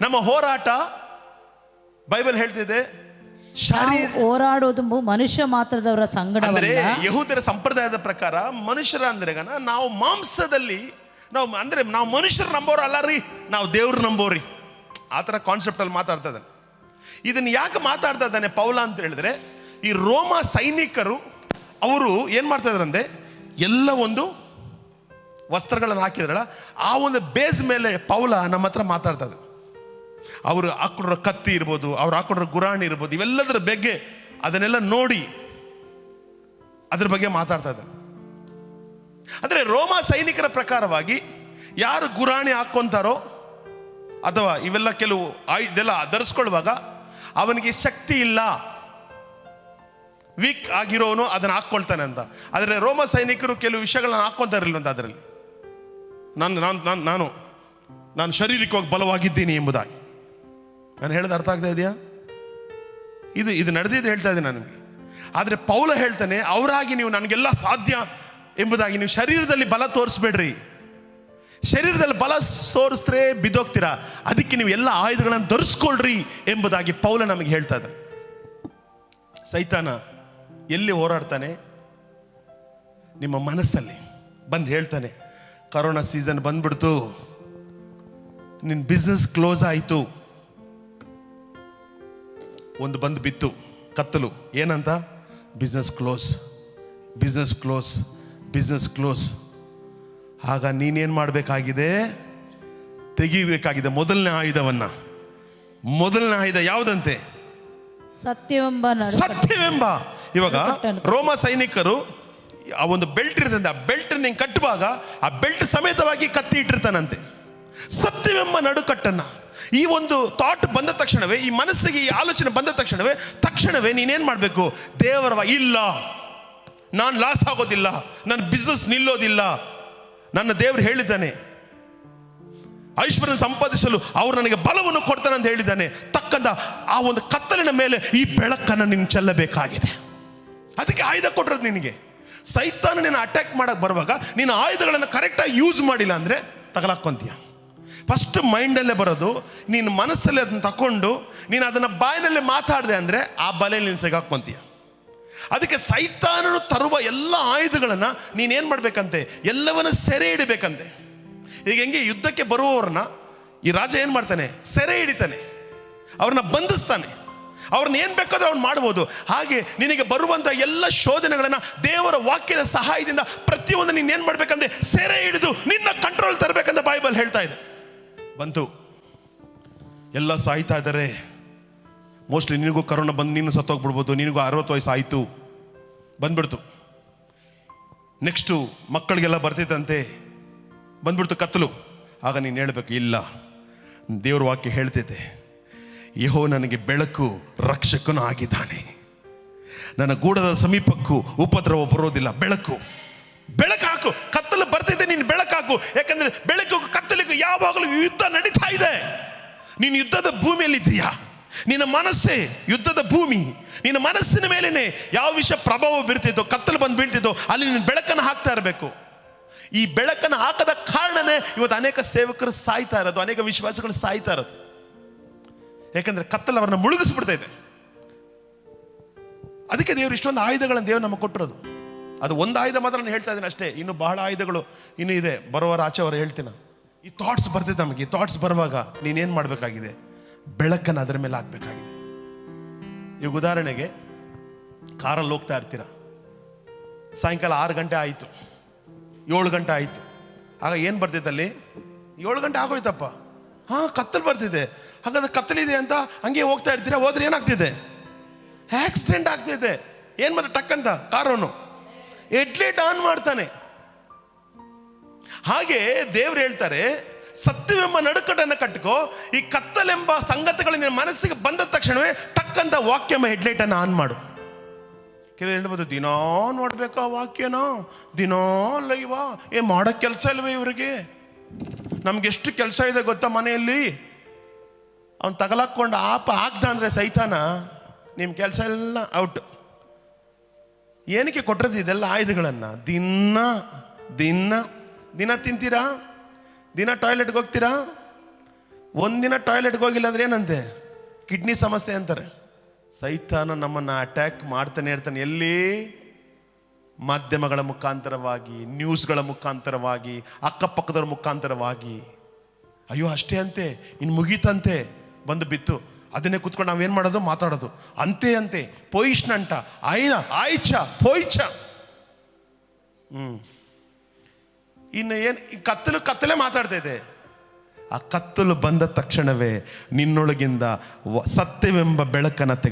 ನಮ್ಮ ಹೋರಾಟ ಬೈಬಲ್ ಹೇಳ್ತಿದೆ ಹೋರಾಡೋದು ಮನುಷ್ಯ ಮಾತ್ರದವರ ಅಂದ್ರೆ ಸಂಗಡವಲ್ಲ ಯಹೂದರ ಸಂಪ್ರದಾಯದ ಪ್ರಕಾರ ಮನುಷ್ಯರ ಅಂದ್ರೆ ನಾವು ಮಾಂಸದಲ್ಲಿ ನಾವು ಅಂದ್ರೆ ನಾವು ಮನುಷ್ಯರು ನಂಬೋರು ಅಲ್ಲ ರೀ ನಾವು ದೇವ್ರು ನಂಬೋರಿ. ಆ ಥರ ಕಾನ್ಸೆಪ್ಟ್ ಅಲ್ಲಿ ಮಾತಾಡ್ತಾ ಇದ್ದಾನೆ. ಇದನ್ನ ಯಾಕೆ ಮಾತಾಡ್ತಾ ಇದ್ದಾನೆ ಪೌಲ ಅಂತ ಹೇಳಿದ್ರೆ ಈ ರೋಮ ಸೈನಿಕರು ಅವರು ಏನ್ ಮಾಡ್ತಾ ಇದ್ರಂದ್ರೆ ಎಲ್ಲ ಒಂದು ವಸ್ತ್ರಗಳನ್ನು ಹಾಕಿದ್ರಲ್ಲ ಆ ಒಂದು ಬೇಸ್ ಮೇಲೆ ಪೌಲ ನಮ್ಮ ಹತ್ರ ಮಾತಾಡ್ತಾ ಇದ್ದಾನೆ ಅವರು ಹಾಕೊಂಡಿರೋ ಕತ್ತಿ ಇರ್ಬೋದು, ಅವ್ರು ಹಾಕೊಂಡಿರೋ ಗುರಾಣಿ ಇರ್ಬೋದು, ಇವೆಲ್ಲದರ ಬಗ್ಗೆ ಅದನ್ನೆಲ್ಲ ನೋಡಿ ಅದ್ರ ಬಗ್ಗೆ ಮಾತಾಡ್ತಾ ಇದ್ದಾರೆ. ಅಂದರೆ ರೋಮಾ ಸೈನಿಕರ ಪ್ರಕಾರವಾಗಿ ಯಾರು ಗುರಾಣಿ ಹಾಕೊಂತಾರೋ ಅಥವಾ ಇವೆಲ್ಲ ಕೆಲವು ಆಯ್- ಇದೆಲ್ಲ ಧರಿಸ್ಕೊಳ್ಳುವಾಗ ಅವನಿಗೆ ಶಕ್ತಿ ಇಲ್ಲ. ವೀಕ್ ಆಗಿರೋನು ಅದನ್ನ ಹಾಕ್ಕೊಳ್ತಾನೆ ಅಂತ. ಆದರೆ ರೋಮ ಸೈನಿಕರು ಕೆಲವು ವಿಷಯಗಳನ್ನ ಹಾಕೊಂತಾರಲ್ಲ ಅಂತ ಅದರಲ್ಲಿ. ನಾನು ನಾನು ನಾನು ನಾನು ನಾನು ಶಾರೀರಿಕವಾಗಿ ಬಲವಾಗಿದ್ದೀನಿ ಎಂಬುದಾಗಿ. ನಾನು ಹೇಳೋದು ಅರ್ಥ ಆಗ್ತಾ ಇದೆಯಾ? ಇದು ಇದು ನಡೆದಿದ್ದು ಹೇಳ್ತಾ ಇದ್ದೀನಿ ನನಗೆ ಆದರೆ ಪೌಲ ಹೇಳ್ತಾನೆ, ಅವರಾಗಿ ನೀವು ನನಗೆಲ್ಲ ಸಾಧ್ಯ ಎಂಬುದಾಗಿ ನೀವು ಶರೀರದಲ್ಲಿ ಬಲ ತೋರಿಸ್ಬೇಡ್ರಿ. ಶರೀರದಲ್ಲಿ ಬಲ ತೋರಿಸಿದ್ರೆ ಬಿದ್ದೋಗ್ತೀರಾ? ಅದಕ್ಕೆ ನೀವು ಎಲ್ಲ ಆಯುಧಗಳನ್ನು ಧರಿಸ್ಕೊಳ್ರಿ ಎಂಬುದಾಗಿ ಪೌಲ ನಮಗೆ ಹೇಳ್ತಾ ಇದ್ದಾನೆ. ಸೈತಾನ ಎಲ್ಲಿ ಹೋರಾಡ್ತಾನೆ? ನಿಮ್ಮ ಮನಸ್ಸಲ್ಲಿ ಬಂದು ಹೇಳ್ತಾನೆ, ಕರೋನಾ ಸೀಸನ್ ಬಂದ್ಬಿಡ್ತು ನಿನ್ನ ಬಿಸ್ನೆಸ್ ಕ್ಲೋಸ್ ಆಯಿತು. ಒಂದು ಬಂದು ಬಿತ್ತು ಕತ್ತಲು. ಏನಂತ? Business close business close business close ಆಗ ನೀನೇನು ಮಾಡಬೇಕಾಗಿದೆ? ತೆಗಿಬೇಕಾಗಿದೆ ಮೊದಲನೇ ಆಯುಧವನ್ನು. ಮೊದಲನೇ ಆಯುಧ ಯಾವುದಂತೆ? ಸತ್ಯವೆಂಬ. ಸತ್ಯವೆಂಬ. ಇವಾಗ ರೋಮ ಸೈನಿಕರು ಆ ಒಂದು ಬೆಲ್ಟ್ ಇರ್ತಂತೆ ಆ ಬೆಲ್ಟ್ ನಿಂಗೆ ಕಟ್ಟುವಾಗ ಆ ಬೆಲ್ಟ್ ಸಮೇತವಾಗಿ ಕತ್ತಿ ಇಟ್ಟಿರ್ತಾನಂತೆ. ಸತ್ಯವೆಂಬ ನಡುಕಟ್ಟನ್ನ. ಈ ಒಂದು ಥಾಟ್ ಬಂದ ತಕ್ಷಣವೇ, ಈ ಮನಸ್ಸಿಗೆ ಈ ಆಲೋಚನೆ ಬಂದ ತಕ್ಷಣವೇ ತಕ್ಷಣವೇ ನೀನೇನು ಮಾಡಬೇಕು? ದೇವರವ ಇಲ್ಲ. ನಾನು ಲಾಸ್ ಆಗೋದಿಲ್ಲ. ನನ್ನ ಬಿಸ್ನೆಸ್ ನಿಲ್ಲೋದಿಲ್ಲ. ನನ್ನ ದೇವರು ಹೇಳಿದ್ದಾನೆ. ಐಶ್ವರ್ಯ ಸಂಪಾದಿಸಲು ಅವರು ನನಗೆ ಬಲವನ್ನು ಕೊಡ್ತಾನೆ ಅಂತ ಹೇಳಿದ್ದಾನೆ. ತಕ್ಕಂತ ಆ ಒಂದು ಕತ್ತಲಿನ ಮೇಲೆ ಈ ಬೆಳಕನ್ನು ನೀನು ಚೆಲ್ಲಬೇಕಾಗಿದೆ. ಅದಕ್ಕೆ ಆಯುಧ ಕೊಟ್ಟರು ನಿನಗೆ. ಸೈತಾನ ನೀನು ಅಟ್ಯಾಕ್ ಮಾಡಕ್ಕೆ ಬರುವಾಗ ನೀನು ಆಯುಧಗಳನ್ನು ಕರೆಕ್ಟಾಗಿ ಯೂಸ್ ಮಾಡಿಲ್ಲ ಅಂದರೆ ತಗಲಾಕೊಂತೀಯ ಫಸ್ಟ್ ಮೈಂಡಲ್ಲೇ ಬರೋದು, ನೀನು ಮನಸ್ಸಲ್ಲಿ ಅದನ್ನ ತಕೊಂಡು, ನೀನು ಅದನ್ನು ಬಾಯಿನಲ್ಲಿ ಮಾತಾಡಿದೆ ಅಂದರೆ ಆ ಬಲೆಯಲ್ಲಿ ನೀನು ಸಿಗಾಕೊಂತೀಯ ಅದಕ್ಕೆ ಸೈತಾನನು ತರುವ ಎಲ್ಲ ಆಯುಧಗಳನ್ನು ನೀನೇನು ಮಾಡಬೇಕಂತೆ? ಎಲ್ಲವನ್ನ ಸೆರೆ ಹಿಡಿಬೇಕಂತೆ. ಈಗ ಹೆಂಗೆ ಯುದ್ಧಕ್ಕೆ ಬರುವವರನ್ನ, ಈ ರಾಜ ಏನು ಮಾಡ್ತಾನೆ? ಸೆರೆ ಹಿಡಿತಾನೆ. ಅವ್ರನ್ನ ಬಂಧಿಸ್ತಾನೆ. ಅವ್ರನ್ನ ಏನು ಬೇಕಾದ್ರೂ ಅವ್ನು ಮಾಡ್ಬೋದು. ಹಾಗೆ ನಿನಗೆ ಬರುವಂಥ ಎಲ್ಲ ಶೋಧನೆಗಳನ್ನು ದೇವರ ವಾಕ್ಯದ ಸಹಾಯದಿಂದ ಪ್ರತಿಯೊಂದು ನೀನು ಏನು ಮಾಡಬೇಕಂದ್ರೆ ಸೆರೆ ಹಿಡಿದು ನಿನ್ನ ಕಂಟ್ರೋಲ್ ತರಬೇಕಂತ ಬೈಬಲ್ ಹೇಳ್ತಾ ಇದೆ. ಬಂತು. ಎಲ್ಲ ಸಾಯ್ತಾ ಇದ್ದಾರೆ. ಮೋಸ್ಟ್ಲಿ ನಿನಗೂ ಕರೋನಾ ಬಂದು ನೀನು ಸತ್ತೋಗ್ಬಿಡ್ಬೋದು, ನಿನಗೂ ಅರವತ್ತು ವಯಸ್ಸು ಆಯಿತು. ಬಂದ್ಬಿಡ್ತು. ನೆಕ್ಸ್ಟು ಮಕ್ಕಳಿಗೆಲ್ಲ ಬರ್ತಿತ್ತಂತೆ. ಬಂದ್ಬಿಡ್ತು ಕತ್ತಲು. ಆಗ ನೀನು ಹೇಳಬೇಕು, ಇಲ್ಲ, ದೇವ್ರ ವಾಕ್ಯ ಹೇಳ್ತಿದ್ದೆ ಯಹೋ ನನಗೆ ಬೆಳಕು ರಕ್ಷಕನು ಆಗಿದ್ದಾನೆ. ನನ್ನ ಗೂಡದ ಸಮೀಪಕ್ಕೂ ಉಪದ್ರವ ಬರೋದಿಲ್ಲ, ಬೆಳಕು. ಬೆಳಕು ಹಾಕು, ಕತ್ತಲು ಬರ್ತಿದ್ದೆ ಹಾಕು ಯಾಕಂದ್ರೆ ಬೆಳಕು ಕತ್ತಲಿಗೂ ಯಾವಾಗಲೂ ಯುದ್ಧ ನಡೀತಾ ಇದೆ. ನೀನು ಯುದ್ಧದ ಭೂಮಿಯಲ್ಲಿ ಇದೆಯಾ ನಿನ್ನ ಮನಸ್ಸೇ ಯುದ್ಧದ ಭೂಮಿ. ನಿನ್ನ ಮನಸ್ಸಿನ ಮೇಲೇನೆ ಯಾವ ವಿಷಯ ಪ್ರಭಾವ ಬೀರ್ತಿದ್ದೋ ಕತ್ತಲು ಬಂದು ಬೀಳ್ತಿದ್ದೋ ಅಲ್ಲಿ ನೀನು ಬೆಳಕನ್ನು ಹಾಕ್ತಾ ಇರಬೇಕು. ಈ ಬೆಳಕನ್ನು ಹಾಕದ ಕಾರಣನೇ ಇವತ್ತು ಅನೇಕ ಸೇವಕರು ಸಾಯ್ತಾ ಇರೋದು, ಅನೇಕ ವಿಶ್ವಾಸಗಳು ಸಾಯ್ತಾ ಇರೋದು. ಯಾಕಂದ್ರೆ ಕತ್ತಲು ಅವರನ್ನ ಮುಳುಗಿಸ್ಬಿಡ್ತಾ ಇದೆ. ಅದಕ್ಕೆ ದೇವರು ಇಷ್ಟೊಂದು ಆಯುಧಗಳನ್ನು ದೇವರು ನಮಗೆ ಕೊಟ್ಟಿರೋದು. ಅದು ಒಂದು ಆಯುಧ ಮಾತ್ರ ನಾನು ಹೇಳ್ತಾ ಇದ್ದೀನಿ ಅಷ್ಟೇ. ಇನ್ನು ಬಹಳ ಆಯುಧಗಳು ಇನ್ನೂ ಇದೆ. ಬರೋವರ ಆಚೆ ಅವರು ಹೇಳ್ತೀನಿ. ಈ ಥಾಟ್ಸ್ ಬರ್ತಿದ್ದ ನಮಗೆ. ಈ ಥಾಟ್ಸ್ ಬರುವಾಗ ನೀನೇನು ಮಾಡಬೇಕಾಗಿದೆ? ಬೆಳಕನ್ನು ಅದರ ಮೇಲೆ ಹಾಕಬೇಕಾಗಿದೆ. ಈಗ ಉದಾಹರಣೆಗೆ, ಕಾರಲ್ಲಿ ಹೋಗ್ತಾ ಇರ್ತೀರ? ಸಾಯಂಕಾಲ ಆರು ಗಂಟೆ ಆಯಿತು. ಏಳು ಗಂಟೆ ಆಯಿತು. ಆಗ ಏನು ಬರ್ತಿತ್ತಲ್ಲಿ ಏಳು ಗಂಟೆ ಆಗೋಯ್ತಪ್ಪ. ಹಾಂ, ಕತ್ತಲು ಬರ್ತಿದೆ. ಹಾಗಾದ್ರೆ ಕತ್ತಲಿದೆ ಅಂತ ಹಂಗೆ ಹೋಗ್ತಾ ಇರ್ತೀರಾ? ಹೋದ್ರೆ ಏನಾಗ್ತಿದೆ? ಆಕ್ಸಿಡೆಂಟ್ ಆಗ್ತಿದೆ. ಏನು ಮಾಡಿ ಟಕ್ ಅಂತ? ಹೆಡ್ಲೈಟ್ ಆನ್ ಮಾಡ್ತಾನೆ. ಹಾಗೆ ದೇವ್ರು ಹೇಳ್ತಾರೆ, ಸತ್ಯವೆಂಬ ನಡುಕಟ್ಟನ್ನು ಕಟ್ಕೋ, ಈ ಕತ್ತಲೆಂಬ ಸಂಗತಿಗಳು ನಿನ್ನ ಮನಸ್ಸಿಗೆ ಬಂದ ತಕ್ಷಣವೇ ಟಕ್ ಅಂತ ಹೆಡ್ಲೈಟನ್ನು ಹೆಡ್ಲೈಟ್ ಅನ್ನು ಆನ್ ಮಾಡು. ಕೆಲವು ಹೇಳ್ಬೋದು, ದಿನಾ ನೋಡ್ಬೇಕಾ ವಾಕ್ಯನ, ದಿನಾ ಲೈವಾ, ಏ ಮಾಡೋ ಕೆಲಸ ಇಲ್ವೇ ಇವರಿಗೆ? ನಮ್ಗೆ ಎಷ್ಟು ಕೆಲಸ ಇದೆ ಗೊತ್ತಾ ಮನೆಯಲ್ಲಿ? ಅವ್ನು ತಗಲಾಕೊಂಡು ಆಪ ಹಾಕ್ದ ಅಂದರೆ ಸೈತಾನ ನಿಮ್ಮ ಕೆಲಸ ಎಲ್ಲ ಔಟ್. ಏನಕ್ಕೆ ಕೊಟ್ಟಿರೋದು ಇದೆಲ್ಲ ಆಯುಧಗಳನ್ನು? ದಿನ ದಿನ ದಿನ ತಿಂತೀರಾ? ದಿನ ಟಾಯ್ಲೆಟ್ಗೆ ಹೋಗ್ತೀರಾ? ಒಂದಿನ ಟಾಯ್ಲೆಟ್ಗೆ ಹೋಗಿಲ್ಲ ಅಂದ್ರೆ ಏನಂತೆ? ಕಿಡ್ನಿ ಸಮಸ್ಯೆ ಅಂತಾರೆ. ಸೈತಾನ ನಮ್ಮನ್ನು ಅಟ್ಯಾಕ್ ಮಾಡ್ತಾನೆ ಇರ್ತಾನೆ. ಎಲ್ಲಿ? ಮಾಧ್ಯಮಗಳ ಮುಖಾಂತರವಾಗಿ ನ್ಯೂಸ್ಗಳ ಮುಖಾಂತರವಾಗಿ, ಅಕ್ಕಪಕ್ಕದವ್ರ ಮುಖಾಂತರವಾಗಿ. ಅಯ್ಯೋ, ಅಷ್ಟೇ ಅಂತೆ. ಇನ್ನು ಮುಗೀತಂತೆ. ಬಂದು ಬಿತ್ತು. ಅದನ್ನೇ ಕುತ್ಕೊಂಡು ನಾವೇನು ಮಾಡೋದು? ಮಾತಾಡೋದು. ಅಂತೆ ಅಂತೆ. ಪೊಯಿಷ್ಣಂಟ. ಆಯ್ನ ಆಯ್ಚ ಪೋಯ್ಚ. ಹ್ಮ್. ಇನ್ನು ಏನು ಕತ್ತಲು, ಕತ್ತಲೆ ಮಾತಾಡ್ತಾ ಇದೆ. ಆ ಕತ್ತಲು ಬಂದ ತಕ್ಷಣವೇ ನಿನ್ನೊಳಗಿಂದ ಸತ್ಯವೆಂಬ ಬೆಳಕನ್ನು ತೆಗೆ